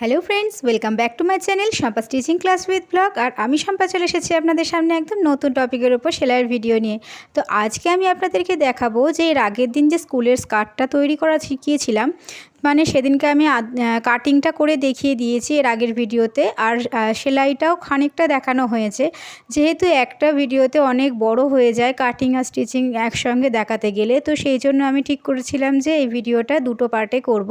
Hello friends welcome back to my channel Shampa stitching class with blog আর আমি শম্পা চলে এসেছি আপনাদের সামনে একদম নতুন টপিকের উপর সেলাইয়ের ভিডিও নিয়ে। তো আজকে আমি আপনাদেরকে দেখাবো যে এর আগের দিন যে স্কুলের স্কার্টটা তৈরি করা শিখিয়েছিলাম মানে সেদিনকে আমি কাটিংটা করে দেখিয়ে দিয়েছি এর আগের ভিডিওতে আর সেলাইটাও খানিকটা দেখানো হয়েছে। যেহেতু একটা ভিডিওতে অনেক বড় হয়ে যায় কাটিং আর স্টিচিং একসঙ্গে দেখাতে গেলে, তো সেই জন্য আমি ঠিক করেছিলাম যে এই ভিডিওটা দুটো পার্টে করব।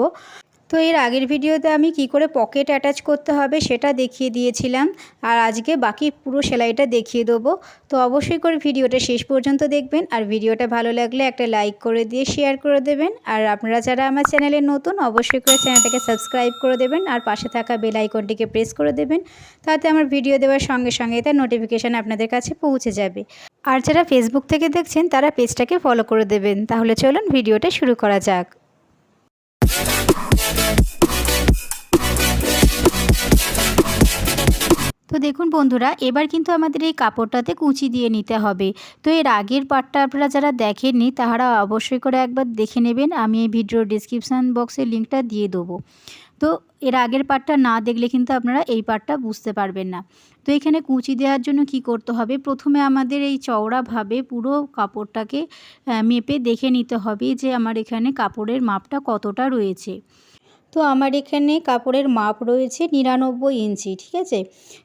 তো এর আগের ভিডিওতে আমি কি করে পকেট অ্যাটাচ করতে হবে সেটা দেখিয়ে দিয়েছিলাম। আর আজকে বাকি পুরো সেলাইটা দেখিয়ে দেবো। তো অবশ্যই করে ভিডিওটা শেষ পর্যন্ত দেখবেন। আর ভিডিওটা ভালো লাগলে একটা লাইক করে দিয়ে শেয়ার করে দেবেন। আর আপনারা যারা আমার চ্যানেলে নতুন, অবশ্যই করে চ্যানেলটাকে সাবস্ক্রাইব করে দেবেন। আর পাশে থাকা বেল আইকনটিকে প্রেস করে দেবেন। তাতে আমার ভিডিও দেওয়ার সঙ্গে সঙ্গে তার নোটিফিকেশান আপনাদের কাছে পৌঁছে যাবে। আর যারা ফেসবুক থেকে দেখছেন, তারা পেজটাকে ফলো করে দেবেন। তাহলে চলুন ভিডিওটা শুরু করা যাক। তো দেখুন বন্ধুরা, এবার কিন্তু আমাদের এই কাপড়টাতে কুচি দিয়ে নিতে হবে। তো এর আগের পার্টটা আপনারা যারা দেখেননি, তাহারা অবশ্যই করে একবার দেখে নেবেন। আমি এই ভিডিওর ডিসক্রিপশান বক্সে লিঙ্কটা দিয়ে দেবো। তো এর আগের পার্টটা না দেখলে কিন্তু আপনারা এই পার্টটা বুঝতে পারবেন না। তো এখানে কুচি দেওয়ার জন্য কি করতে হবে? প্রথমে আমাদের এই চওড়াভাবে পুরো কাপড়টাকে মেপে দেখে নিতে হবে যে আমার এখানে কাপড়ের মাপটা কতটা রয়েছে। তো আমার এখানে কাপড়ের মাপ রয়েছে নিরানব্বই ইঞ্চি, ঠিক আছে?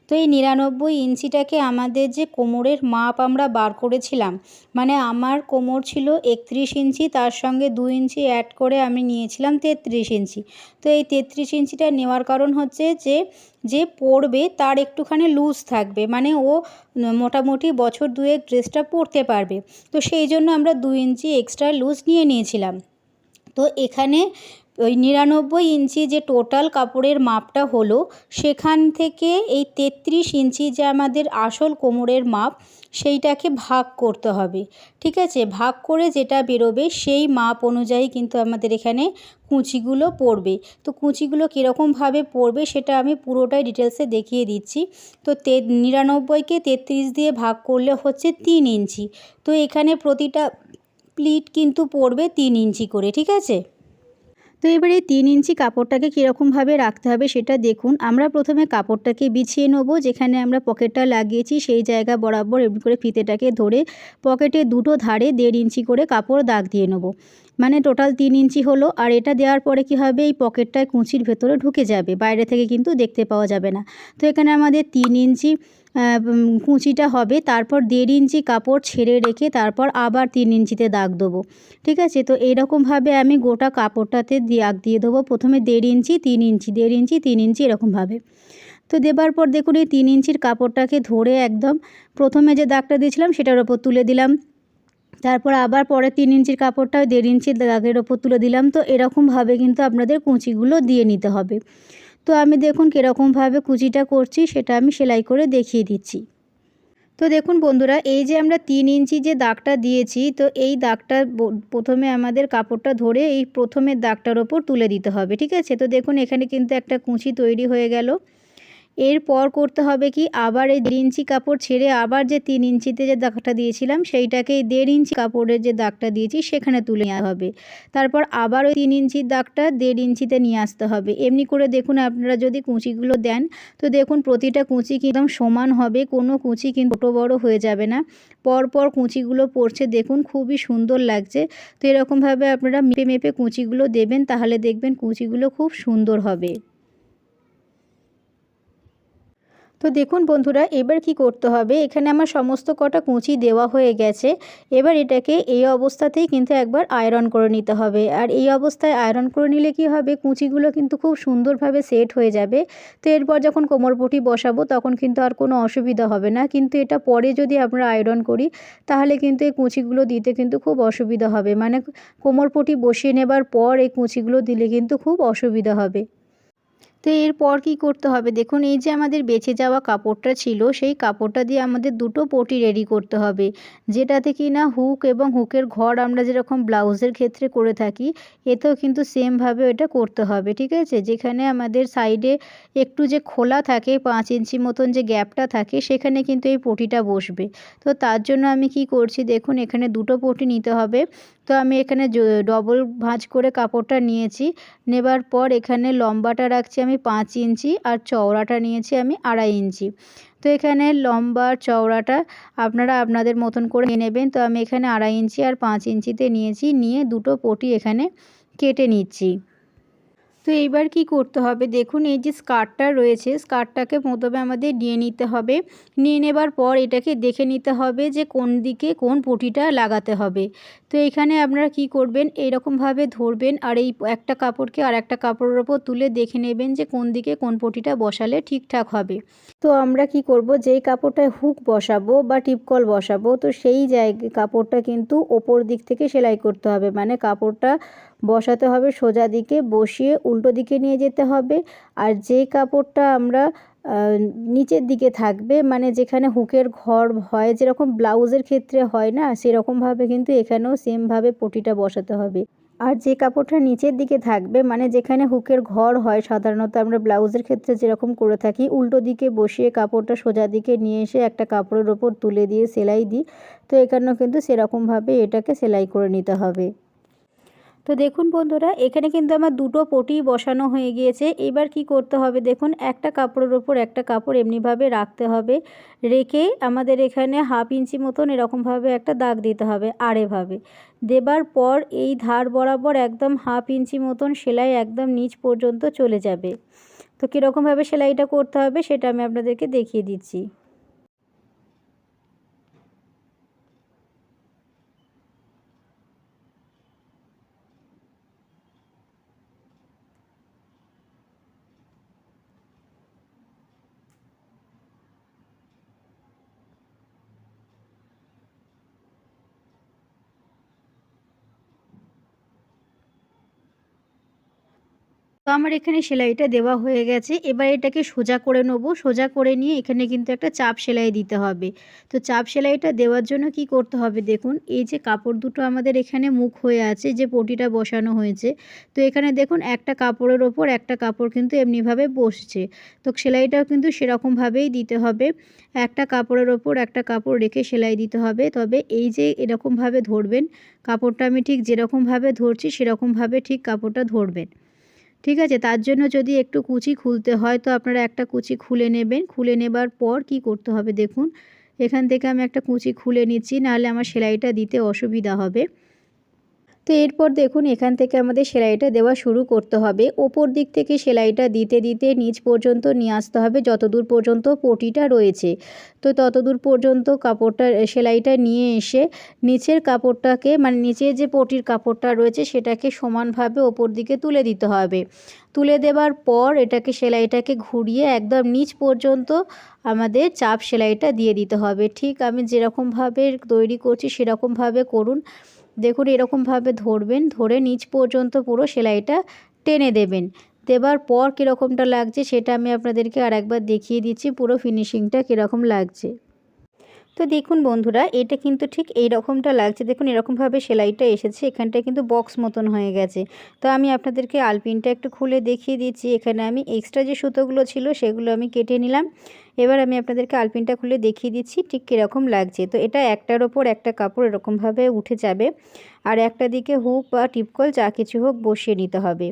তো এই নিরানব্বই ইঞ্চিটাকে আমাদের যে কোমরের মাপ আমরা বার করেছিলাম মানে আমার কোমর ছিল একত্রিশ ইঞ্চি, তার সঙ্গে দু ইঞ্চি অ্যাড করে আমি নিয়েছিলাম তেত্রিশ ইঞ্চি। তো এই তেত্রিশ ইঞ্চিটা নেওয়ার কারণ হচ্ছে যে যে পরবে তার একটুখানি লুজ থাকবে মানে ও মোটামুটি বছর দুয়েক ড্রেসটা পরতে পারবে। তো সেই জন্য আমরা দু ইঞ্চি এক্সট্রা লুজ নিয়ে নিয়েছিলাম। তো এখানে ওই নিরানব্বই ইঞ্চি যে টোটাল কাপড়ের মাপটা হলো, সেখান থেকে এই তেত্রিশ ইঞ্চি যে আমাদের আসল কোমরের মাপ, সেইটাকে ভাগ করতে হবে। ঠিক আছে? ভাগ করে যেটা বেরোবে, সেই মাপ অনুযায়ী কিন্তু আমাদের এখানে কুঁচিগুলো পড়বে। তো কুঁচিগুলো কীরকমভাবে পড়বে, সেটা আমি পুরোটাই ডিটেলসে দেখিয়ে দিচ্ছি। তো তে, নিরানব্বইকে তেত্রিশ দিয়ে ভাগ করলে হচ্ছে তিন ইঞ্চি। তো এখানে প্রতিটা প্লিট কিন্তু পড়বে তিন ইঞ্চি করে। ঠিক আছে? তো এবারে তিন ইঞ্চি কাপড়টাকে কীরকমভাবে রাখতে হবে সেটা দেখুন। আমরা প্রথমে কাপড়টাকে বিছিয়ে নেব, যেখানে আমরা পকেটটা লাগিয়েছি সেই জায়গা বরাবর এমনি করে ফিতেটাকে ধরে পকেটে দুটো ধারে দেড় ইঞ্চি করে কাপড় দাগ দিয়ে নেব। মানে টোটাল তিন ইঞ্চি হলো, আর এটা দেওয়ার পরে কি হবে? এই পকেটটায় কুঁচির ভেতরে ঢুকে যাবে, বাইরে থেকে কিন্তু দেখতে পাওয়া যাবে না। তো এখানে আমাদের তিন ইঞ্চি কুঁচিটা হবে, তারপর দেড় ইঞ্চি কাপড় ছেড়ে রেখে তারপর আবার তিন ইঞ্চিতে দাগ দেবো। ঠিক আছে? তো এরকমভাবে আমি গোটা কাপড়টাতে দাগ দিয়ে দেবো। প্রথমে দেড় ইঞ্চি, তিন ইঞ্চি, দেড় ইঞ্চি, তিন ইঞ্চি এরকমভাবে। তো দেবার পর দেখুন, এই তিন ইঞ্চির কাপড়টাকে ধরে একদম প্রথমে যে দাগটা দিয়েছিলাম, সেটার ওপর তুলে দিলাম। তারপর আবার পরে তিন ইঞ্চির কাপড়টা দেড় ইঞ্চির দাগের ওপর তুলে দিলাম। তো এরকমভাবে কিন্তু আপনাদের কুঁচিগুলো দিয়ে নিতে হবে। তো আমি দেখুন কীরকমভাবে কুচিটা করছি, সেটা আমি সেলাই করে দেখিয়ে দিচ্ছি। তো দেখুন বন্ধুরা, এই যে আমরা তিন ইঞ্চি যে দাগটা দিয়েছি, তো এই দাগটা প্রথমে আমাদের কাপড়টা ধরে এই প্রথমে দাগটার ওপর তুলে দিতে হবে, ঠিক আছে? তো দেখুন এখানে কিন্তু একটা কুঁচি তৈরি হয়ে গেল। এরপর করতে হবে কি? আবার এই দেড় ইঞ্চি কাপড় ছেড়ে আবার যে তিন ইঞ্চিতে যে দাগটা দিয়েছিলাম, সেইটাকে দেড় ইঞ্চি কাপড়ের যে দাগটা দিয়েছি, সেখানে তুলে নেওয়া হবে। তারপর আবার ওই তিন ইঞ্চির দাগটা দেড় ইঞ্চিতে নিয়ে আসতে হবে। এমনি করে দেখুন আপনারা যদি কুঁচিগুলো দেন, তো দেখুন প্রতিটা কুঁচি একদম সমান হবে, কোনো কুঁচি কিন্তু ছোটো বড় হয়ে যাবে না। পর পর কুঁচিগুলো পড়ছে, দেখুন খুবই সুন্দর লাগছে। তো এরকমভাবে আপনারা মেপে মেপে কুঁচিগুলো দেবেন, তাহলে দেখবেন কুঁচিগুলো খুব সুন্দর হবে। তো দেখুন বন্ধুরা, এবার কি করতে হবে? এখানে আমার সমস্ত কটা কুঁচি দেওয়া হয়ে গেছে। এবার এটাকে এই অবস্থাতেই কিন্তু একবার আয়রন করে নিতে হবে। আর এই অবস্থায় আয়রন করে নিলে কি হবে? কুঁচিগুলো কিন্তু খুব সুন্দরভাবে সেট হয়ে যাবে। তো এরপর যখন কোমরপটি বসাবো, তখন কিন্তু আর কোনো অসুবিধা হবে না। কিন্তু এটা পরে যদি আমরা আয়রন করি, তাহলে কিন্তু এই কুঁচিগুলো দিতে কিন্তু খুব অসুবিধা হবে। মানে কোমরপটি বসিয়ে নেবার পর এই কুঁচিগুলো দিলে কিন্তু খুব অসুবিধা হবে। তো এরপর কি করতে হবে? দেখুন, এই যে আমাদের বেঁচে যাওয়া কাপড়টা ছিল, সেই কাপড়টা দিয়ে আমাদের দুটো পটি রেডি করতে হবে। যেটাতে কি না হুক এবং হুকের ঘর আমরা যেরকম ব্লাউজের ক্ষেত্রে করে থাকি, এতেও কিন্তু সেমভাবে এটা করতে হবে, ঠিক আছে? যেখানে আমাদের সাইডে একটু যে খোলা থাকে, পাঁচ ইঞ্চি মতন যে গ্যাপটা থাকে, সেখানে কিন্তু এই পটিটা বসবে। তো তার জন্য আমি কি করছি? দেখুন, এখানে দুটো পটি নিতে হবে। তো আমি এখানে ডবল ভাঁজ করে কাপড়টা নিয়েছি। নেবার পর এখানে লম্বাটা রাখছি আমি পাঁচ ইঞ্চি আর চওড়াটা নিয়েছি আমি আড়াই ইঞ্চি। তো এখানে লম্বা চওড়াটা আপনারা আপনাদের মতন করে নেবেন। তো আমি এখানে আড়াই ইঞ্চি আর পাঁচ ইঞ্চিতে নিয়েছি। নিয়ে দুটো পটি এখানে কেটে নিচ্ছি। তো এইবার কি করতে হবে? দেখুন, এই যে স্কার্টটা রয়েছে, স্কার্টটাকে প্রথমে আমাদের নিয়ে নিতে হবে। নিয়ে নেবার পর এটাকে দেখে নিতে হবে যে কোন দিকে কোন পটিটা লাগাতে হবে। তো এখানে আপনারা কি করবেন? এইরকমভাবে ধরবেন আর এই একটা কাপড়কে আর একটা কাপড়ের ওপর তুলে দেখে নেবেন যে কোন দিকে কোন পটিটা বসালে ঠিকঠাক হবে। তো আমরা কি করব? যেই কাপড়টায় হুক বসাবো বা টিপকল বসাবো, তো সেই জায়গায় কাপড়টা কিন্তু ওপর দিক থেকে সেলাই করতে হবে। মানে কাপড়টা বসাতে হবে, সোজা দিকে বসিয়ে উল্টো দিকে নিয়ে যেতে হবে। আর যে কাপড়টা আমরা নিচের দিকে থাকবে মানে যেখানে হুকের ঘর হয়, যেরকম ব্লাউজের ক্ষেত্রে হয় না, সেরকমভাবে কিন্তু এখানেও সেমভাবে পটিটা বসাতে হবে। আর যে কাপড়টা নিচের দিকে থাকবে মানে যেখানে হুকের ঘর হয়, সাধারণত আমরা ব্লাউজের ক্ষেত্রে যেরকম করে থাকি, উল্টো দিকে বসিয়ে কাপড়টা সোজা দিকে নিয়ে এসে একটা কাপড়ের ওপর তুলে দিয়ে সেলাই দিই। তো এখানেও কিন্তু সেরকমভাবে এটাকে সেলাই করে নিতে হবে। তো দেখুন বন্ধুরা, এখানে কিন্তু আমার দুটো পটি বসানো হয়ে গিয়েছে। এবার কি করতে হবে দেখুন, একটা কাপড়ের ওপর একটা কাপড় এমনিভাবে রাখতে হবে। রেখে আমাদের এখানে হাফ ইঞ্চি মতন এরকমভাবে একটা দাগ দিতে হবে আড়েভাবে। দেবার পর এই ধার বরাবর একদম হাফ ইঞ্চি মতন সেলাই একদম নিচ পর্যন্ত চলে যাবে। তো কীরকমভাবে সেলাইটা করতে হবে সেটা আমি আপনাদেরকে দেখিয়ে দিচ্ছি। তো আমার এখানে সেলাইটা দেওয়া হয়ে গেছে। এবার এটাকে সোজা করে নেব। সোজা করে নিয়ে এখানে কিন্তু একটা চাপ সেলাই দিতে হবে। তো চাপ সেলাইটা দেওয়ার জন্য কি করতে হবে দেখুন, এই যে কাপড় দুটো আমাদের এখানে মুখ হয়ে আছে, যে পটিটা বসানো হয়েছে। তো এখানে দেখুন, একটা কাপড়ের ওপর একটা কাপড় কিন্তু এমনিভাবে বসছে। তো সেলাইটাও কিন্তু সেরকমভাবেই দিতে হবে। একটা কাপড়ের ওপর একটা কাপড় রেখে সেলাই দিতে হবে। তবে এই যে এরকমভাবে ধরবেন, কাপড়টা আমি ঠিক যেরকমভাবে ধরছি, সেরকমভাবে ঠিক কাপড়টা ধরবেন। ঠিক আছে? তার জন্য যদি একটু কুচি খুলতে হয়, তো আপনারা একটা কুচি খুলে নেবেন। খুলে নেবার পর কি করতে হবে দেখুন। এখান থেকে আমি একটা কুচি খুলে নিচ্ছি, নাহলে আমার সেলাইটা দিতে অসুবিধা হবে। তো এরপর দেখুন এখান থেকে আমাদের সেলাইটা দেওয়া শুরু করতে হবে। ওপর দিক থেকে সেলাইটা দিতে দিতে নিচ পর্যন্ত নিয়ে আসতে হবে। যতদূর পর্যন্ত পটিটা রয়েছে, তো ততদূর পর্যন্ত কাপড়টা, সেলাইটা নিয়ে এসে নিচের কাপড়টাকে মানে নিচের যে পটির কাপড়টা রয়েছে সেটাকে সমানভাবে ওপর দিকে তুলে দিতে হবে। তুলে দেবার পর এটাকে, সেলাইটাকে ঘুরিয়ে একদম নিচ পর্যন্ত আমাদের চাপ সেলাইটা দিয়ে দিতে হবে। ঠিক আমি যেরকমভাবে তৈরি করছি সেরকমভাবে করুন। দেখুন, এরকমভাবে ধরবেন, ধরে নিচ পর্যন্ত পুরো সেলাইটা টেনে দেবেন। দেবার পর কীরকমটা লাগছে সেটা আমি আপনাদেরকে আর একবার দেখিয়ে দিচ্ছি, পুরো ফিনিশিংটা কীরকম লাগছে। তো দেখুন বন্ধুরা, এটা কিন্তু ঠিক এই রকমটা লাগছে। দেখুন এরকমভাবে সেলাইটা এসেছে, এখানটায় কিন্তু বক্স মতন হয়ে গেছে। তো আমি আপনাদেরকে আলপিনটা একটু খুলে দেখিয়ে দিচ্ছি। এখানে আমি এক্সট্রা যে সুতোগুলো ছিল, সেগুলো আমি কেটে নিলাম। এবার আমি আপনাদেরকে আলপিনটা খুলে দেখিয়ে দিচ্ছি, ঠিক কীরকম লাগছে। তো এটা একটার ওপর একটা কাপড় এরকমভাবে উঠে যাবে। আর একটা দিকে হুক বা টিপকল, যা কিছু হোক বসিয়ে নিতে হবে।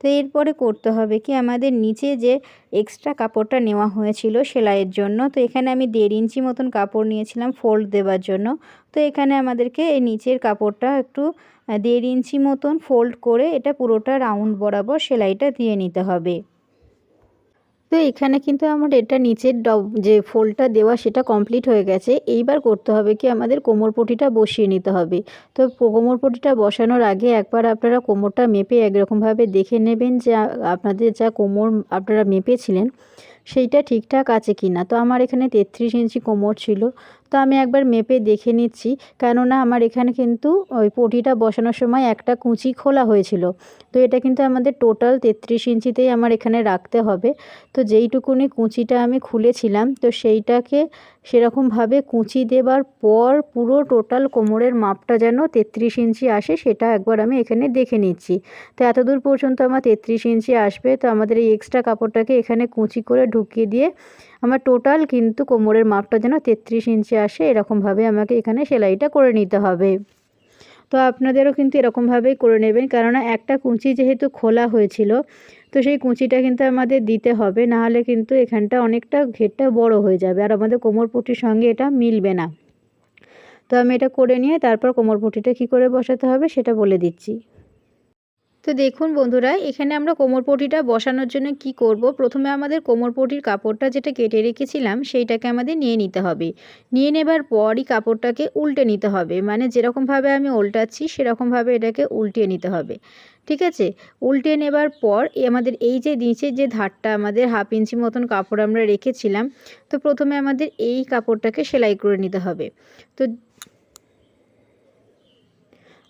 তো এরপরে করতে হবে কি আমাদের নিচে যে এক্সট্রা কাপড়টা নেওয়া হয়েছিল সেলাইয়ের জন্য, তো এখানে আমি দেড় ইঞ্চি মতন কাপড় নিয়েছিলাম ফোল্ড দেওয়ার জন্য। তো এখানে আমাদেরকে এই নিচের কাপড়টা একটু দেড় ইঞ্চি মতন ফোল্ড করে এটা পুরোটা রাউন্ড বরাবর সেলাইটা দিয়ে নিতে হবে। তো এখানে কিন্তু আমার এটা নিচের ডব, যে ফোলটা দেওয়া সেটা কমপ্লিট হয়ে গেছে। এইবার করতে হবে কি আমাদের কোমর পটিটা বসিয়ে নিতে হবে। তো কোমর পটিটা বসানোর আগে একবার আপনারা কোমরটা মেপে একরকমভাবে দেখে নেবেন যে আপনাদের যা কোমর আপনারা মেপেছিলেন, সেইটা ঠিকঠাক আছে কি না তো আমার এখানে তেত্রিশ ইঞ্চি কোমর ছিল। তো আমি একবার মেপে দেখে নিচ্ছি। কেননা আমার এখানে কিন্তু ওই পটিটা বসানোর সময় একটা কুঁচি খোলা হয়েছিল। তো এটা কিন্তু আমাদের টোটাল তেত্রিশ ইঞ্চিতেই আমার এখানে রাখতে হবে। তো যেইটুকুনি কুঁচিটা আমি খুলেছিলাম, তো সেইটাকে সেরকমভাবে কুঁচি দেবার পর পুরো টোটাল কোমরের মাপটা যেন তেত্রিশ ইঞ্চি আসে, সেটা একবার আমি এখানে দেখে নিচ্ছি। তো এতদূর পর্যন্ত আমার তেত্রিশ ইঞ্চি আসবে, তো আমাদের এই এক্সট্রা কাপড়টাকে এখানে কুঁচি করে ঢুকিয়ে দিয়ে আমার টোটাল কিন্তু কোমরের মাপটা যেন তেত্রিশ ইঞ্চি আসে, এরকমভাবে আমাকে এখানে সেলাইটা করে নিতে হবে। তো আপনাদেরও কিন্তু এরকমভাবেই করে নেবেন, কেননা একটা কুঁচি যেহেতু খোলা হয়েছিল তো সেই কুঁচিটা কিন্তু আমাদের দিতে হবে, নাহলে কিন্তু এখানটা অনেকটা ঘেরটা বড় হয়ে যাবে আর আমাদের কোমরপট্টির সঙ্গে এটা মিলবে না। তো আমি এটা করে নিয়ে তারপর কোমরপট্টিটা কী করে বসাতে হবে সেটা বলে দিচ্ছি। তো দেখুন বন্ধুরা, এখানে আমরা কোমরপটিটা বসানোর জন্য কি করব? প্রথমে আমাদের কোমরপটির কাপড়টা যেটা কেটে রেখেছিলাম সেইটাকে আমাদের নিয়ে নিতে হবে। নিয়ে নেবার পরই কাপড়টাকে উল্টে নিতে হবে মানে যেরকমভাবে আমি উল্টাচ্ছি সেরকমভাবে এটাকে উল্টিয়ে নিতে হবে। ঠিক আছে? উল্টে নেবার পর আমাদের এই যে নিচের যে ধারটা আমাদের হাফ ইঞ্চি মতন কাপড় আমরা রেখেছিলাম, তো প্রথমে আমাদের এই কাপড়টাকে সেলাই করে নিতে হবে। তো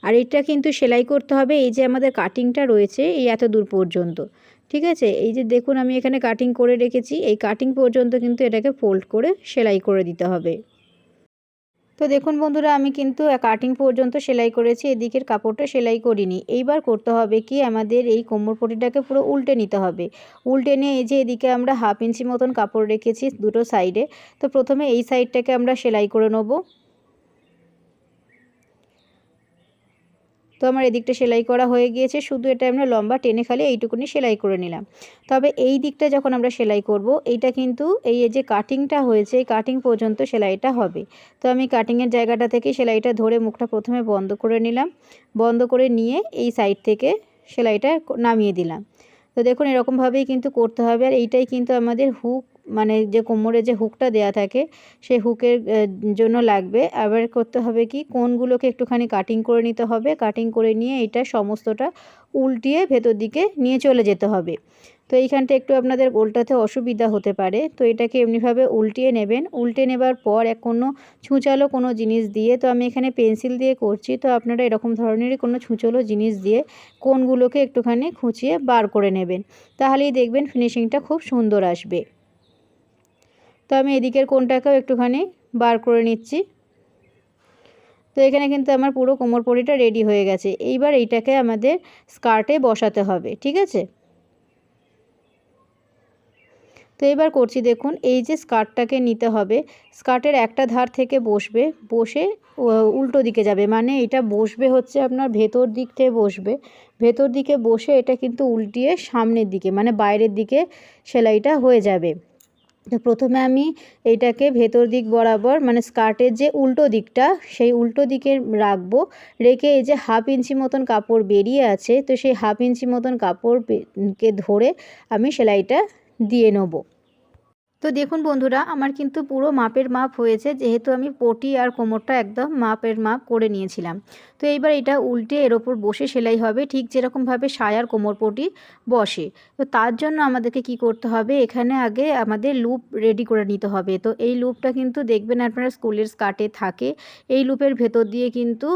আর এটা কিন্তু সেলাই করতে হবে, এই যে আমাদের কাটিংটা রয়েছে এই এত দূর পর্যন্ত। ঠিক আছে? এই যে দেখুন আমি এখানে কাটিং করে রেখেছি, এই কাটিং পর্যন্ত কিন্তু এটাকে ফোল্ড করে সেলাই করে দিতে হবে। তো দেখুন বন্ধুরা, আমি কিন্তু কাটিং পর্যন্ত সেলাই করেছি, এদিকের কাপড়টা সেলাই করিনি। এইবার করতে হবে কি, আমাদের এই কোমর পটিটাকে পুরো উল্টে নিতে হবে। উল্টে নিয়ে এই যে এদিকে আমরা হাফ ইঞ্চি মতন কাপড় রেখেছি দুটো সাইডে তো প্রথমে এই সাইডটাকে আমরা সেলাই করে নেব। তো আমার এদিকটা সেলাই করা হয়ে গিয়েছে, শুধু এটা আমরা লম্বা টেনে খালি এইটুকুনি সেলাই করে নিলাম। তবে এই দিকটা যখন আমরা সেলাই করব, এইটা কিন্তু এই যে কাটিংটা হয়েছে, এই কাটিং পর্যন্ত সেলাইটা হবে। তো আমি কাটিংয়ের জায়গাটা থেকে সেলাইটা ধরে মুখটা প্রথমে বন্ধ করে নিলাম, বন্ধ করে নিয়ে এই সাইড থেকে সেলাইটা নামিয়ে দিলাম। তো দেখুন এরকমভাবেই কিন্তু করতে হবে, আর এইটাই কিন্তু আমাদের হুক মানে যে কোমরে যে হুকটা দেয়া থাকে, সেই হুকের জন্য লাগবে। আবার করতে হবে কি, কোনগুলোকে একটুখানি কাটিং করে নিতে হবে। কাটিং করে নিয়ে এটা সমস্তটা উল্টিয়ে ভেতর দিকে নিয়ে চলে যেতে হবে। তো এইখানটা একটু আপনাদের উল্টাতে অসুবিধা হতে পারে। তো এটাকে এমনিভাবে উল্টিয়ে নেবেন। উল্টে নেবার পর এক কোনো ছুঁচালো কোনো জিনিস দিয়ে, তো আমি এখানে পেন্সিল দিয়ে করছি, তো আপনারা এরকম ধরনেরই কোনো ছুঁচলো জিনিস দিয়ে কোনগুলোকে একটুখানি খুঁচিয়ে বার করে নেবেন। তাহলেই দেখবেন ফিনিশিংটা খুব সুন্দর আসবে। তো আমি এদিকের কোনটাকেও একটুখানি বার করে নিচ্ছি। তো এখানে কিন্তু আমার পুরো কোমর পরিটা রেডি হয়ে গেছে। এইবার এইটাকে আমাদের স্কার্টে বসাতে হবে, ঠিক আছে? তো এবার করছি দেখুন, এই যে স্কার্টটাকে নিতে হবে, স্কার্টের একটা ধার থেকে বসবে, বসে উল্টো দিকে যাবে মানে এটা বসবে হচ্ছে আপনার ভেতর দিক থেকে বসবে, ভেতর দিকে বসে এটা কিন্তু উল্টিয়ে সামনের দিকে মানে বাইরের দিকে সেলাইটা হয়ে যাবে। তো প্রথমে আমি এইটাকে ভেতর দিক বরাবর মানে স্কার্টের যে উল্টো দিকটা, সেই উল্টো দিকে রাখব, রেখে এই যে হাফ ইঞ্চি মতন কাপড় বেরিয়ে আছে, তো সেই হাফ ইঞ্চি মতন কাপড়কে ধরে আমি সেলাইটা দিয়ে নেব। তো দেখুন বন্ধুরা, আমার কিন্তু পুরো মাপের মাপ হয়েছে, যেহেতু আমি পটি আর কোমরটা একদম মাপের মাপ করে নিয়েছিলাম। তো এইবার এটা উল্টে এর ওপর বসে সেলাই হবে, ঠিক যেরকমভাবে সায়ার কোমর পটি বসে। তো তার জন্য আমাদেরকে কি করতে হবে, এখানে আগে আমাদের লুপ রেডি করে নিতে হবে। তো এই লুপটা কিন্তু দেখবেন আপনারা স্কুলের স্কার্টে থাকে, এই লুপের ভেতর দিয়ে কিন্তু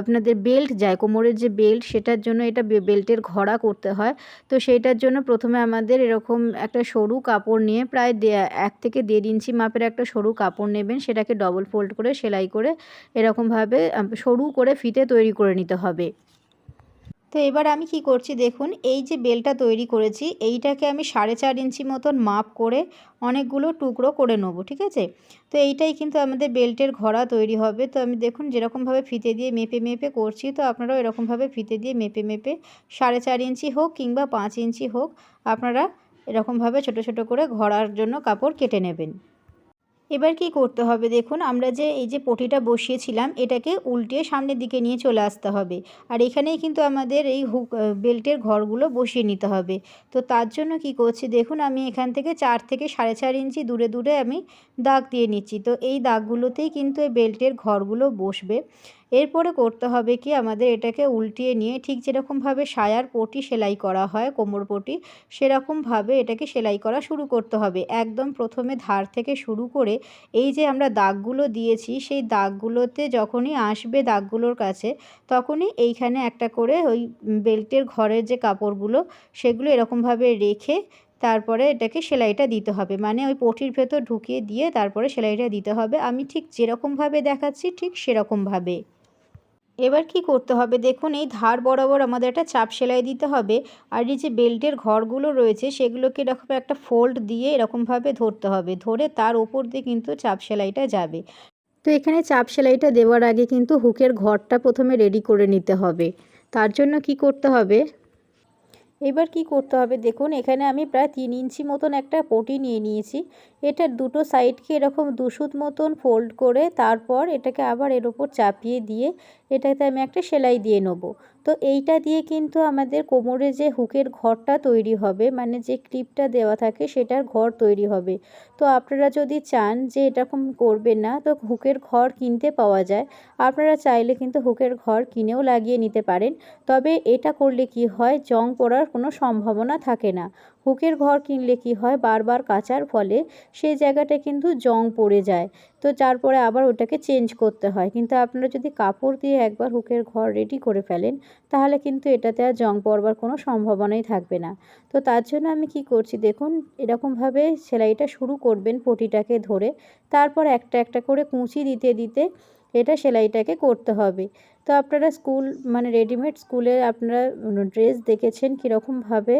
আপনাদের বেল্ট যায়, কোমরের যে বেল্ট, সেটার জন্য এটা বেল্টের ঘড়া করতে হয়। তো সেইটার জন্য প্রথমে আমাদের এরকম একটা সরু কাপড় নিয়ে প্রায় এক থেকে দেড় ইঞ্চি মাপের একটা সরু কাপড় নেবেন, সেটাকে ডবল ফোল্ড করে, সেলাই করে, এরকমভাবে সরু করে ফিতে তৈরি করে নিতে হবে। তো এবার আমি কি করছি দেখুন, এই যে বেলটা তৈরি করেছি, এইটাকে আমি সাড়ে চার ইঞ্চি মতন মাপ করে অনেকগুলো টুকরো করে নেব, ঠিক আছে? তো এইটাই কিন্তু আমাদের বেল্টের ঘোড়া তৈরি হবে। তো আমি দেখুন, যেরকমভাবে ফিতে দিয়ে মেপে মেপে করছি, তো আপনারাও এরকমভাবে ফিতে দিয়ে মেপে মেপে সাড়ে চার ইঞ্চি হোক কিংবা পাঁচ ইঞ্চি হোক, আপনারা এরকমভাবে ছোট ছোট করে ঘোড়ার জন্য কাপড় কেটে নেবেন। এবার কি করতে হবে দেখুন, আমরা যে এই যে পটিটা বসিয়েছিলাম, এটাকে উল্টিয়ে সামনের দিকে নিয়ে চলে আসতে হবে। আর এখানেই কিন্তু আমাদের এই হুক বেল্টের ঘরগুলো বসিয়ে নিতে হবে। তো তার জন্য কি করছি দেখুন, আমি এখান থেকে চার থেকে সাড়ে চার ইঞ্চি দূরে দূরে আমি দাগ দিয়ে নিচ্ছি। তো এই দাগগুলোতেই কিন্তু এই বেল্টের ঘরগুলো বসবে। এরপরে করতে হবে কি আমাদের এটাকে উল্টিয়ে নিয়ে ঠিক যেরকমভাবে সায়ার পটি সেলাই করা হয়, কোমর পটি সেরকমভাবে এটাকে সেলাই করা শুরু করতে হবে। একদম প্রথমে ধার থেকে শুরু করে এই যে আমরা দাগগুলো দিয়েছি, সেই দাগগুলোতে যখনই আসবে দাগগুলোর কাছে, তখনই এইখানে একটা করে ওই বেল্টের ঘরের যে কাপড়গুলো, সেগুলো এরকমভাবে রেখে তারপরে এটাকে সেলাইটা দিতে হবে। মানে ওই পটির ভেতর ঢুকিয়ে দিয়ে তারপরে সেলাইটা দিতে হবে। আমি ঠিক যেরকমভাবে দেখাচ্ছি, ঠিক সেরকমভাবে এবার কি করতে হবে? দেখুন, এই ধার বরাবর আমাদের একটা চাপ সেলাই দিতে হবে। আর এই যে বেল্টের ঘরগুলো রয়েছে, সেগুলোকে এরকম একটা ফোল্ড দিয়ে এরকমভাবে ধরতে হবে। ধরে তার ওপর দিয়ে কিন্তু চাপ সেলাইটা যাবে। তো এখানে চাপ সেলাইটা দেওয়ার আগে কিন্তু হুকের ঘরটা প্রথমে রেডি করে নিতে হবে। তার জন্য কি করতে হবে? এবার কি করতে হবে? দেখুন, এখানে আমি প্রায় তিন ইঞ্চি মতন একটা পটি নিয়ে নিয়েছি। এটার দুটো সাইডকে এরকম দুশুত মতন ফোল্ড করে তারপর এটাকে আবার এর ওপর চাপিয়ে দিয়ে এটাতে আমি একটা সেলাই দিয়ে নেব। তো এইটা দিয়ে কিন্তু আমাদের কোমরে যে হুকের ঘরটা তৈরি হবে মানে যে ক্লিপটা দেওয়া থাকে সেটার ঘর তৈরি হবে। তো আপনারা যদি চান যে এরকম করবেন না, তো হুকের ঘর কিনতে পাওয়া যায়। আপনারা চাইলে কিন্তু হুকের ঘর কিনেও লাগিয়ে নিতে পারেন। তবে এটা করলে কি হয়, জং পড়ার কোনো সম্ভাবনা থাকে না। হুকের ঘর কিনলে কি হয়? বারবার কাচার ফলে সেই জায়গাটা কিন্তু জং পড়ে যায়। তো তারপরে আবার ওটাকে চেঞ্জ করতে হয়। কিন্তু আপনারা যদি কাপড় দিয়ে একবার হুকের ঘর রেডি করে ফেলেন, তাহলে কিন্তু এটাতে আর জং পড়বার কোনো সম্ভাবনাই থাকবে না। তো তার জন্য আমি কি করছি দেখুন, এরকমভাবে সেলাইটা শুরু করবেন পটিটাকে ধরে। তারপর একটা একটা করে কুঁচি দিতে দিতে এটা সেলাইটাকে করতে হবে। তো আপনারা স্কুল মানে রেডিমেড স্কুলে আপনারা ড্রেস দেখেছেন কীরকমভাবে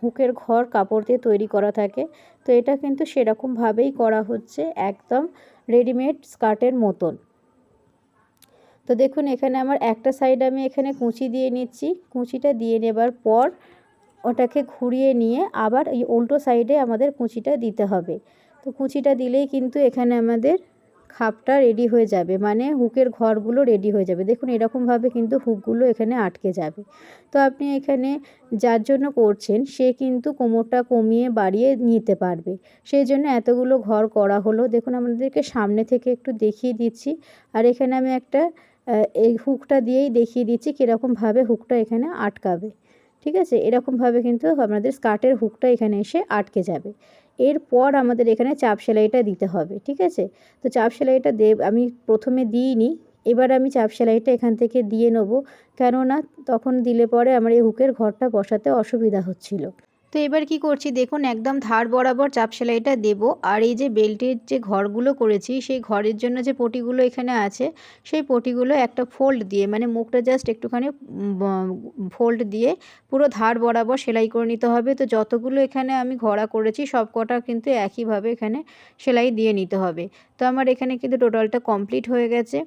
হুকের ঘর কাপড় দিয়ে তৈরি করা থাকে। তো এটা কিন্তু সেরকমভাবেই করা হচ্ছে একদম রেডিমেড স্কার্টের মতন। তো দেখুন, এখানে আমার একটা সাইড আমি এখানে কুঁচি দিয়ে নিচ্ছি। কুঁচিটা দিয়ে নেবার পর ওটাকে ঘুরিয়ে নিয়ে আবার এই উল্টো সাইডে আমাদের কুঁচিটা দিতে হবে। তো কুঁচিটা দিলেই কিন্তু এখানে আমাদের খাপটা রেডি হয়ে যাবে। মানে হুকের ঘরগুলো রেডি হয়ে যাবে। দেখুন এরকমভাবে কিন্তু হুকগুলো এখানে আটকে যাবে। তো আপনি এখানে যার জন্য করছেন, সে কিন্তু কোমরটা কমিয়ে বাড়িয়ে নিতে পারবে। সেই জন্য এতগুলো ঘর করা হলো। দেখুন, আমাদেরকে সামনে থেকে একটু দেখিয়ে দিচ্ছি। আর এখানে আমি একটা এই হুকটা দিয়েই দেখিয়ে দিচ্ছি কীরকমভাবে হুকটা এখানে আটকাবে। ঠিক আছে? এরকমভাবে কিন্তু আপনাদের স্কার্টের হুকটা এখানে এসে আটকে যাবে। এরপর আমাদের এখানে চাপ সেলাইটা দিতে হবে, ঠিক আছে? তো চাপ সেলাইটা দে, আমি প্রথমে দিইনি, এবার আমি চাপ সেলাইটা এখান থেকে দিয়ে নেব। কেননা তখন দিলে পরে আমার এই হুকের ঘরটা বসাতে অসুবিধা হচ্ছিল। তো এবার কি করছি? দেখুন, একদম ধার বরাবর চাপ সেলাইটা দেবো। আর এই যে বেল্টের যে ঘরগুলো করেছি, সেই ঘরের জন্য যে পটিগুলো এখানে আছে, সেই পটিগুলো একটা ফোল্ড দিয়ে মানে মুখটা জাস্ট একটুখানি ফোল্ড দিয়ে পুরো ধার বরাবর সেলাই করে নিতে হবে। তো যতগুলো এখানে আমি ঘোড়া করেছি সব কটা কিন্তু একইভাবে এখানে সেলাই দিয়ে নিতে হবে। তো আমার এখানে কিন্তু টোটালটা কমপ্লিট হয়ে গেছে।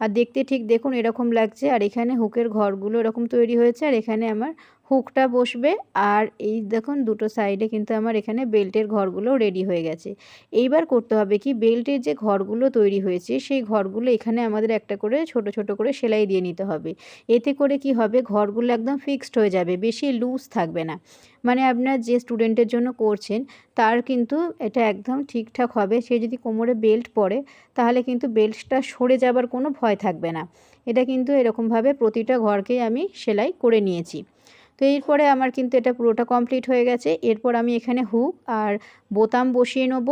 আর দেখতে ঠিক দেখুন এরকম লাগছে। আর এখানে হুকের ঘরগুলো এরকম তৈরি হয়েছে। আর এখানে আমার হুকটা বসবে। আর এই দেখুন দুটো সাইডে কিন্তু আমার এখানে বেল্টের ঘরগুলো রেডি হয়ে গেছে। এইবার করতে হবে কি? বেল্টের যে ঘরগুলো তৈরি হয়েছে, সেই ঘরগুলো এখানে আমাদের একটা করে ছোট ছোট করে সেলাই দিয়ে নিতে হবে। এতে করে কি হবে? ঘরগুলো একদম ফিক্সড হয়ে যাবে। বেশি লুজ থাকবে না। মানে আপনার যে স্টুডেন্টের জন্য করছেন, তার কিন্তু এটা একদম ঠিকঠাক হবে। সে যদি কোমরে বেল্ট পরে তাহলে কিন্তু বেল্টটা সরে যাবার কোনো ভয় থাকবে না। এটা কিন্তু এরকমভাবে প্রতিটা ঘরকেই আমি সেলাই করে নিয়েছি। তো এরপরে আমার কিন্তু এটা পুরোটা কমপ্লিট হয়ে গেছে। এরপর আমি এখানে হুক আর বোতাম বসিয়ে নেব।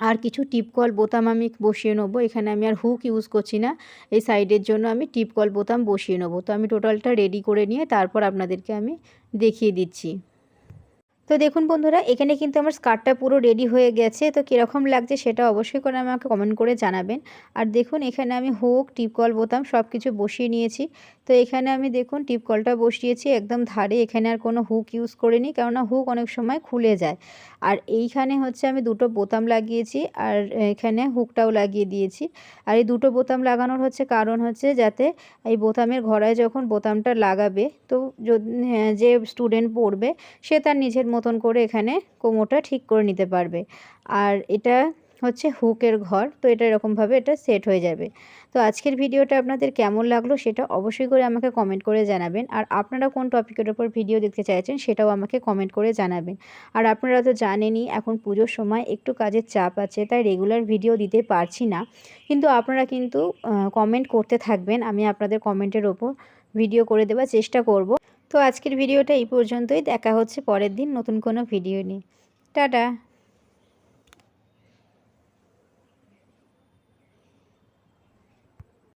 আর কিছু টিপকল বোতাম আমি বসিয়ে নেব। এখানে আমি আর হুক ইউজ করছি না। এই সাইডের জন্য আমি টিপকল বোতাম বসিয়ে নেব। তো আমি টোটালটা রেডি করে নিয়ে তারপর আপনাদেরকে আমি দেখিয়ে দিচ্ছি। তো দেখুন বন্ধুরা, এখানে কিন্তু আমার স্কার্টটা পুরো রেডি হয়ে গেছে। তো কীরকম লাগছে সেটা অবশ্যই করে আমাকে কমেন্ট করে জানাবেন। আর দেখুন, এখানে আমি হুক টিপকল বোতাম সব কিছু বসিয়ে নিয়েছি। তো এখানে আমি দেখুন টিপকলটা বসিয়েছি একদম ধারে। এখানে আর কোনো হুক ইউজ করিনি, কেননা হুক অনেক সময় খুলে যায়। আর এইখানে হচ্ছে আমি দুটো বোতাম লাগিয়েছি আর এখানে হুকটাও লাগিয়ে দিয়েছি। আর এই দুটো বোতাম লাগানোর হচ্ছে কারণ হচ্ছে যাতে এই বোতামের ঘরায় যখন বোতামটা লাগাবে তো হ্যাঁ, যে স্টুডেন্ট পড়বে সে তার নিজের মতন করে এখানে কোমরটা ঠিক করে নিতে পারবে। আর এটা হচ্ছে হুকের ঘর, তো এটা এরকমভাবে এটা সেট হয়ে যাবে। তো আজকের ভিডিওটা আপনাদের কেমন লাগল সেটা অবশ্যই করে আমাকে কমেন্ট করে জানাবেন। আর আপনারা কোন টপিকের ওপর ভিডিও দেখতে চাইছেন সেটাও আমাকে কমেন্ট করে জানাবেন। আর আপনারা তো জানেনই, এখন পুজোর সময় একটু কাজের চাপ আছে, তাই রেগুলার ভিডিও দিতে পারছি না। কিন্তু আপনারা কিন্তু কমেন্ট করতে থাকবেন, আমি আপনাদের কমেন্টের ওপর ভিডিও করে দেওয়ার চেষ্টা করব। তো আজকের ভিডিওটা এই পর্যন্তই, দেখা হচ্ছে পরের দিন নতুন কোনো ভিডিও নিয়ে। টাটা!